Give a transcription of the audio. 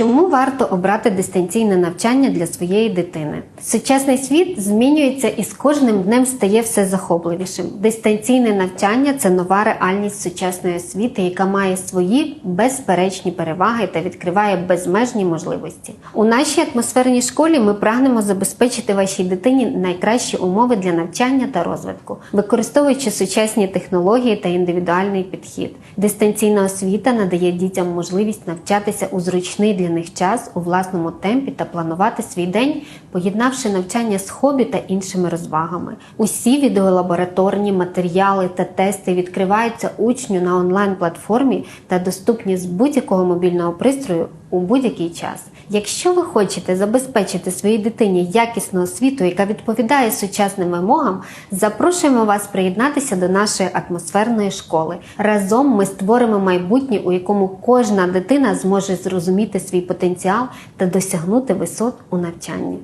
Чому варто обрати дистанційне навчання для своєї дитини? Сучасний світ змінюється і з кожним днем стає все захопливішим. Дистанційне навчання це нова реальність сучасної освіти, яка має свої безперечні переваги та відкриває безмежні можливості. У нашій атмосферній школі ми прагнемо забезпечити вашій дитині найкращі умови для навчання та розвитку, використовуючи сучасні технології та індивідуальний підхід. Дистанційна освіта надає дітям можливість навчатися у зручний для них час у власному темпі та планувати свій день, поєднавши навчання з хобі та іншими розвагами. Усі відеолабораторні матеріали та тести відкриваються учню на онлайн-платформі та доступні з будь-якого мобільного пристрою у будь-який час. Якщо ви хочете забезпечити своїй дитині якісну освіту, яка відповідає сучасним вимогам, запрошуємо вас приєднатися до нашої атмосферної школи. Разом ми створимо майбутнє, у якому кожна дитина зможе зрозуміти свій потенціал та досягнути висот у навчанні.